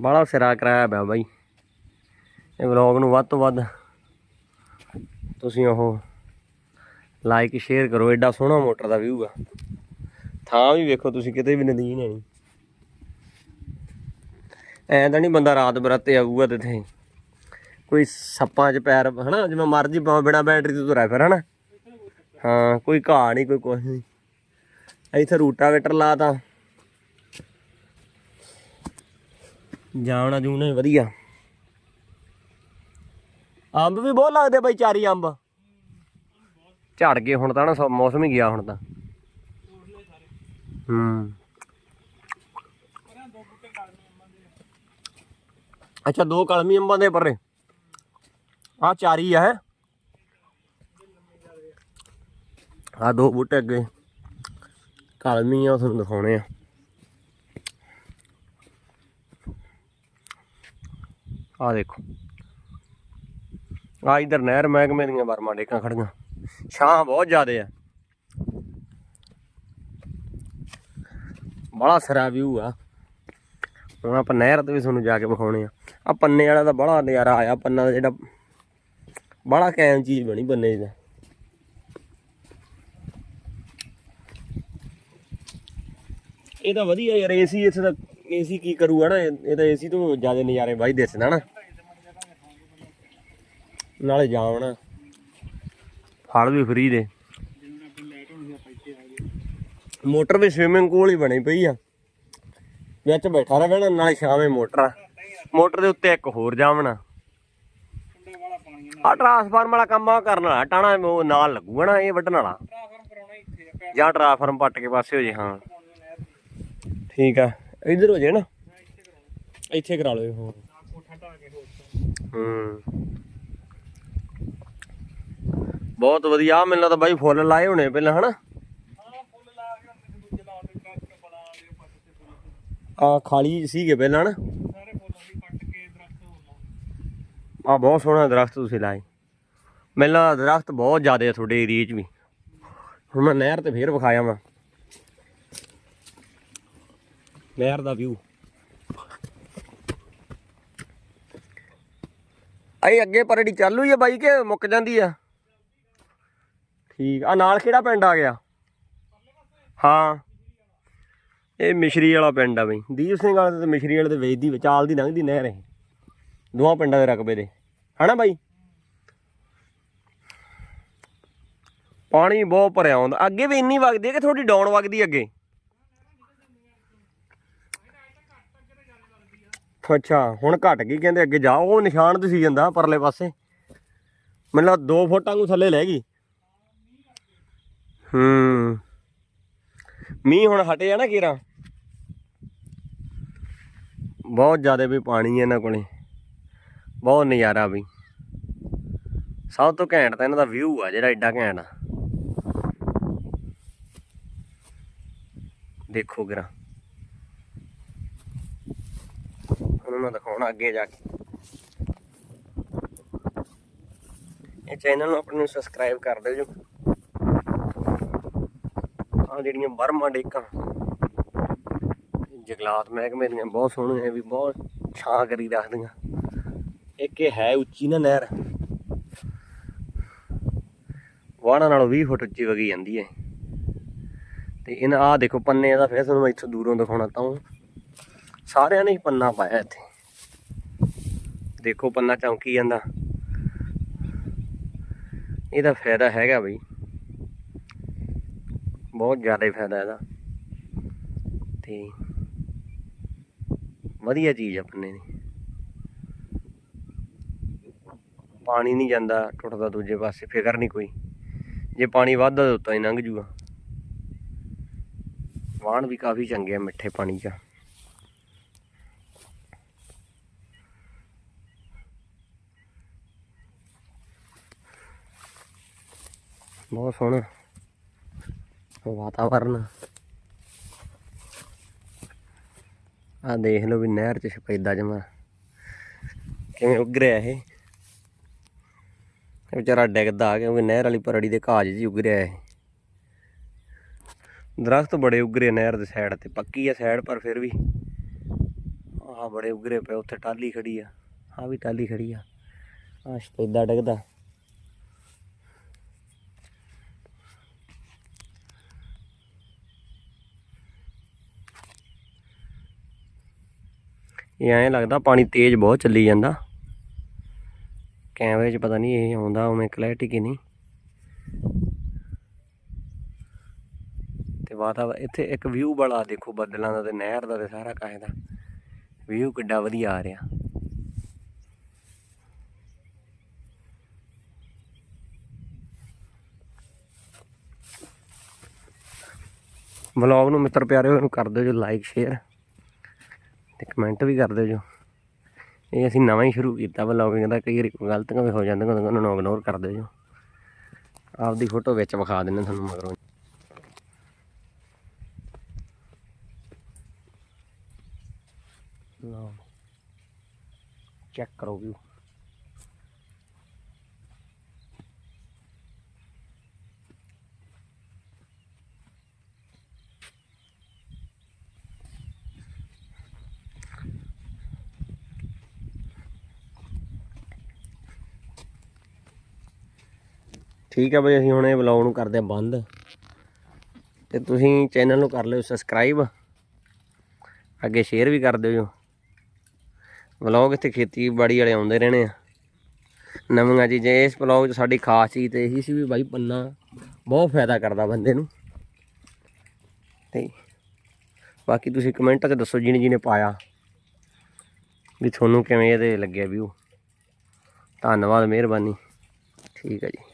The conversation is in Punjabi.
ਬਾਹਲਾ ਸਿਰਾ ਕਰਾਇਆ ਪਿਆ ਬਾਈ। ਇਹ ਵਲੌਗ ਨੂੰ ਵੱਧ ਤੋਂ ਵੱਧ ਤੁਸੀਂ ਉਹ ਲਾਈਕ ਸ਼ੇਅਰ ਕਰੋ ਐਡਾ ਸੋਹਣਾ ਮੋਟਰ ਦਾ ਵਿਊ ਆ। ਥਾਂ ਵੀ ਵੇਖੋ ਤੁਸੀਂ, ਕਿਤੇ ਵੀ ਨਦੀਨ ਹੈ ਨਹੀਂ। ਐਂ ਤਾਂ ਨਹੀਂ ਬੰਦਾ ਰਾਤ ਬਰਾਤੇ ਆਊਗਾ ਤੇ ਇੱਥੇ ਕੋਈ ਸੱਪਾਂ 'ਚ ਪੈਰ, ਹਨਾ, ਜਿਵੇਂ ਮਰਜ਼ੀ ਪਾਉ ਬਿਨਾ ਬੈਟਰੀ ਤੋਂ ਤੁਰਿਆ ਫਿਰ, ਹਨਾ। ਹਾਂ, ਕੋਈ ਘਾਹ ਨਹੀਂ, ਕੋਈ ਕੁਛ ਨਹੀਂ। ਇੱਥੇ ਰੂਟਾਵੇਟਰ ਲਾਤਾ ਜਾਣਾ ਜੂਣਾ, ਵਧੀਆ। ਅੰਬ ਵੀ ਬਹੁਤ ਲੱਗਦੇ ਬਾਈ, ਚਾਰੀ ਅੰਬ। ਝੜ ਗਏ ਹੁਣ ਤਾਂ ਨਾ ਮੌਸਮ ਹੀ ਗਿਆ ਹੁਣ ਤਾਂ। ਹੂੰ। ਅੱਛਾ, ਦੋ ਕਲਮੀ ਅੰਬਾਂ ਦੇ ਪਰੇ। ਆ ਚਾਰੀ ਆ, ਹੈ। ਆ ਦੋ ਬੂਟੇ ਅੱਗੇ। ਕਲਮੀ ਆ, ਉਹ ਤੁਹਾਨੂੰ ਦਿਖਾਉਣੇ ਆ। ਆ ਦੇਖੋ। ਆ ਇਧਰ ਨਹਿਰ ਮਹਿਕਮੇ ਦੀਆਂ ਵਰਮਾ ਡੇਕਾਂ ਖੜੀਆਂ ਛਾਂ ਬਹੁਤ ਜ਼ਿਆਦੇ ਆ। ਬੜਾ ਸਰਾ ਵਿਊ ਆ। ਹੁਣ ਆਪਾਂ ਨਹਿਰ ਤੇ ਵੀ ਤੁਹਾਨੂੰ ਜਾ ਕੇ ਵਿਖਾਉਣੇ ਆ। ਆ ਪੰਨੇ ਵਾਲਾ ਤਾਂ ਬੜਾ ਨਜ਼ਾਰਾ ਆਇਆ, ਪੰਨਾ ਦਾ ਜਿਹੜਾ ਬੜਾ ਕੈਮ ਚੀਜ਼ ਬਣੀ ਪੰਨੇ ਦਾ ਇਹ ਤਾਂ ਵਧੀਆ ਯਾਰ ਏਸੀ ਇੱਥੇ ਤਾਂ ਏਸੀ ਕੀ ਕਰੂਗਾ ਨਾ ਇਹ ਇਹ ਤਾਂ ਏਸੀ ਤੋਂ ਜ਼ਿਆਦਾ ਨਜ਼ਾਰੇ ਬਾਈ ਦਿਸਦਾ ਨਾ। ਨਾਲੇ ਜਾਵਣਾ। ਫਲ ਵੀ ਫਰੀ ਦੇ। ਮੋਟਰ ਵੀ ਸਵਿਮਿੰਗ ਪੂਲ ਹੀ ਬਣੀ ਪਈ ਆ। ਵਿੱਚ ਬੈਠਾ ਰਹਿਣਾ ਨਾਲੇ ਸ਼ਾਮੇ ਮੋਟਰ ਆ। ਮੋਟਰ ਦੇ ਉੱਤੇ ਇੱਕ ਹੋਰ ਜਾਵਣਾ। ਆ ਟਰਾਂਸਫਾਰਮ ਵਾਲਾ ਕੰਮ ਆ ਕਰਨ ਵਾਲਾ, ਟਾਣਾ ਉਹ ਨਾਲ ਲੱਗੂਗਾ ਨਾ ਇਹ ਵੱਢਣ ਵਾਲਾ। ਜਾਂ ਟਰਾਂਸਫਾਰਮ ਪੱਟ ਕੇ ਪਾਸੇ ਹੋ ਜੇ, ਹਾਂ। ਠੀਕ ਆ। ਇਧਰ ਹੋ ਜੇ ਨਾ। ਇੱਥੇ ਕਰਾ ਲਓ ਹੋਰ। ਹੂੰ। ਬਹੁਤ ਵਧੀਆ ਮੈਨੂੰ ਲੱਗਦਾ ਬਾਈ ਫੁੱਲ ਲਾਏ ਹੋਣੇ ਪਹਿਲਾਂ ਹਨਾ? ਆ ਖਾਲੀ ਸੀਗੇ ਪਹਿਲਾਂ ਹਨਾ? ਆ ਬਹੁਤ ਸੋਹਣਾ ਦਰਖਤ ਤੁਸੀਂ ਲਾਏ। ਮੈਨੂੰ ਦਰਖਤ ਬਹੁਤ ਜ਼ਿਆਦੇ ਆ ਤੁਹਾਡੇ ਏਰੀਏ 'ਚ ਵੀ। ਹੁਣ ਮੈਂ ਨਹਿਰ ਤੇ ਫੇਰ ਵਿਖਾਇਆ ਮੈਂ ਨਹਿਰ ਦਾ ਵਿਊ ਆਈ ਅੱਗੇ ਪਰੜੀ ਚਾਲੂ ਹੀ ਆ ਬਾਈ ਕਿ ਮੁੱਕ ਜਾਂਦੀ ਆ? ਠੀਕ ਆ ਨਾਲ ਕਿਹੜਾ ਪਿੰਡ ਆ ਗਿਆ? ਹਾਂ, ਇਹ ਮਿਸ਼ਰੀ ਵਾਲਾ ਪਿੰਡ ਆ ਬਈ। ਦੀਪ ਸਿੰਘ ਵਾਲੇ ਤੇ ਮਿਸ਼ਰੀ ਵਾਲੇ ਤੇ ਵੇਚਦੀ ਵਿਚਾਲ ਦੀ ਲੰਘਦੀ ਨਹਿਰ ਇਹ। ਦੋਹਾਂ ਪਿੰਡਾਂ ਦੇ ਰਕਬੇ ਦੇ। ਹਨਾ ਬਾਈ? ਪਾਣੀ ਬਹੁਤ ਭਰਿਆ ਹੁੰਦਾ। ਅੱਗੇ ਵੀ ਇੰਨੀ ਵਗਦੀ ਹੈ ਕਿ ਥੋੜੀ ਡਾਊਨ ਵਗਦੀ ਅੱਗੇ? ਅੱਛਾ, ਹੁਣ ਘਟ ਗਈ ਕਹਿੰਦੇ ਅੱਗੇ ਜਾ, ਉਹ ਨਿਸ਼ਾਨ ਦਿਸੀ ਜਾਂਦਾ ਪਰਲੇ ਪਾਸੇ। ਮੈਨੂੰ ਲੱਗਾ 2 ਫੁੱਟ ਵਾਂਗੂ ਥੱਲੇ ਲੈ ਗਈ। ਹੂੰ। ਮੀਂਹ ਹੁਣ ਹਟੇ ਆ ਨਾ ਕੀਰਾ। ਬਹੁਤ ਜ਼ਿਆਦਾ ਵੀ ਪਾਣੀ ਹੈ ਇਹਨਾਂ ਕੋਲੇ। ਬਹੁਤ ਨਜ਼ਾਰਾ ਵੀ। ਸਭ ਤੋਂ ਘੈਂਟ ਤਾਂ ਇਹਨਾਂ ਦਾ ਵਿਊ ਆ ਜਿਹੜਾ ਐਡਾ ਘੈਂਟ ਆ। ਦੇਖੋ ਗਰਾ ਹੁਣ ਮੈਂ ਦਿਖਾਉਣਾ ਅੱਗੇ ਜਾ ਕੇ। ਇਹ ਚੈਨਲ ਨੂੰ ਆਪਣੇ ਨੂੰ ਸਬਸਕ੍ਰਾਈਬ ਕਰ ਦਿਓ ਜੀ। ਆ ਜਿਹੜੀਆਂ ਬਰਮਾ ਡੇਕਾਂ। ਜਗਲਾਤ ਮਹਿਕਮੇ ਦੀਆਂ ਬਹੁਤ ਸੋਹਣੀਆਂ ਵੀ ਬਹੁਤ ਛਾਂ ਕਰੀ ਰੱਖਦੀਆਂ। ਇੱਕ ਇਹ ਹੈ ਉੱਚੀ ਨਾ ਨਹਿਰ। ਵਾਹਣਾ ਨਾਲੋਂ 20 ਫੁੱਟ ਉੱਚੀ ਵਗੀ ਜਾਂਦੀ ਹੈ। ਤੇ ਇਹਨਾਂ ਆ ਦੇਖੋ ਪੰਨੇ ਇਹਦਾ ਫਿਰ ਤੁਹਾਨੂੰ ਮੈਂ ਇੱਥੋਂ ਦੂਰੋਂ ਦਿਖਾਉਣਾ ਤਾਂ ਸਾਰਿਆਂ ਨੇ ਹੀ ਪੰਨਾ ਪਾਇਆ ਇੱਥੇ। ਦੇਖੋ ਪੰਨਾ ਚੌਂਕੀ ਜਾਂਦਾ। ਇਹਦਾ ਫਾਇਦਾ ਹੈਗਾ ਬਈ। ਬਹੁਤ ਜ਼ਿਆਦਾ ਫਾਇਦਾ ਇਹਦਾ। ਤੇ ਵਧੀਆ ਚੀਜ਼ ਆ ਪੰਨੇ ਦੀ। ਪਾਣੀ ਨਹੀਂ ਜਾਂਦਾ, ਟੁੱਟਦਾ ਦੂਜੇ ਪਾਸੇ, ਫਿਕਰ ਨਹੀਂ ਕੋਈ। ਜੇ ਪਾਣੀ ਵੱਧਦਾ ਤਾਂ ਉੱਤਾਂ ਹੀ ਲੰਘ ਜੂਗਾ। ਵਾਹਣ ਵੀ ਕਾਫੀ ਚੰਗੇ ਆ, ਮਿੱਠੇ ਪਾਣੀ 'ਚ। ਬਹੁਤ ਸੋਹਣਾ। ਵਾਤਾਵਰਨ। ਆ ਦੇਖ ਲਓ ਵੀ ਨਹਿਰ 'ਚ ਸਪੈਦਾ ਜਮਾ। ਕਿਵੇਂ ਉੱਗ ਰਿਹਾ ਇਹ। ਵਿਚਾਰਾ ਡਿੱਗਦਾ ਕਿਉਂਕਿ ਨਹਿਰ ਵਾਲੀ ਪਰੜੀ ਦੇ ਘਾਜ ਜੀ ਉੱਗ ਰਿਹਾ ਇਹ। ਦਰਖਤ ਬੜੇ ਉੱਗ ਨਹਿਰ ਦੇ ਸਾਈਡ ਤੇ, ਪੱਕੀ ਆ ਸਾਈਡ ਪਰ ਫਿਰ ਵੀ। ਆਹ ਬੜੇ ਉਗਰੇ ਪਏ, ਉੱਥੇ ਟਾਲੀ ਖੜੀ ਆ। ਆ ਵੀ ਟਾਲੀ ਖੜੀ ਆ। ਆ ਸਪੇਦਾ ਡਗਦਾ। ਇਹ ਐਂ ਲੱਗਦਾ ਪਾਣੀ ਤੇਜ਼ ਬਹੁਤ ਚੱਲੀ ਜਾਂਦਾ। ਕੈਮਰੇ 'ਚ ਪਤਾ ਨਹੀਂ ਇਹ ਆਉਂਦਾ ਉਵੇਂ ਕਲੈਰਿਟੀ ਕਿ ਨਹੀਂ। ਤੇ ਵਾਤਾਵਰਨ ਇੱਥੇ ਇੱਕ ਵਿਊ ਬੜਾ ਦੇਖੋ ਬੱਦਲਾਂ ਦਾ ਤੇ ਨਹਿਰ ਦਾ ਤੇ ਸਾਰਾ ਕਾਹੇ ਦਾ। ਵਿਊ ਕਿੱਡਾ ਵਧੀਆ ਆ ਰਿਹਾ। ਵਲੌਗ ਨੂੰ ਮਿੱਤਰ ਪਿਆਰੇ ਇਹਨੂੰ ਕਰ ਦਿਓ ਜੋ ਲਾਈਕ ਸ਼ੇਅਰ ਕਮੈਂਟ ਵੀ ਕਰ ਦਿਓ ਜੋ। ਇਹ ਅਸੀਂ ਨਵਾਂ ਹੀ ਸ਼ੁਰੂ ਕੀਤਾ ਵਲੌਗਿੰਗ ਦਾ, ਕਈ ਵਾਰੀ ਗਲਤੀਆਂ ਵੀ ਹੋ ਜਾਂਦੀਆਂ ਉਹਨਾਂ ਨੂੰ ਇਗਨੋਰ ਕਰ ਦਿਓ ਜੋ। ਆਪਦੀ ਫੋਟੋ ਵਿੱਚ ਵਿਖਾ ਦਿੰਦੇ ਤੁਹਾਨੂੰ ਮਗਰੋਂ। ਚੈੱਕ ਕਰੋ ਵਿਊ ਠੀਕ ਆ ਬਈ, ਅਸੀਂ ਹੁਣ ਇਹ ਵਲੌਗ ਨੂੰ ਕਰਦੇ ਆ ਬੰਦ। ਤੇ ਤੁਸੀਂ ਚੈਨਲ ਨੂੰ ਕਰ ਲਿਓ ਸਬਸਕ੍ਰਾਈਬ ਅੱਗੇ ਸ਼ੇਅਰ ਵੀ ਕਰ ਦਿਓ। ਜੋ ਵਲੌਗ ਇੱਥੇ ਖੇਤੀਬਾੜੀ ਵਾਲੇ ਆਉਂਦੇ ਰਹਿਣੇ ਆ। ਨਵੀਆਂ ਚੀਜ਼ਾਂ, ਇਸ ਵਲੌਗ 'ਚ ਸਾਡੀ ਖਾਸ ਚੀਜ਼ ਤੇ ਇਹੀ ਸੀ ਵੀ ਬਾਈ ਪੰਨਾ ਬਹੁਤ ਫਾਇਦਾ ਕਰਦਾ ਬੰਦੇ ਨੂੰ। ਤੇ ਬਾਕੀ ਤੁਸੀਂ ਕਮੈਂਟਾਂ 'ਚ ਦੱਸੋ ਜਿਹਨੇ ਜਿਹਨੇ ਪਾਇਆ। ਵੀ ਤੁਹਾਨੂੰ ਕਿਵੇਂ ਇਹਦੇ ਲੱਗਿਆ ਵਿਊ ਧੰਨਵਾਦ, ਮਿਹਰਬਾਨੀ। ਠੀਕ ਹੈ ਜੀ।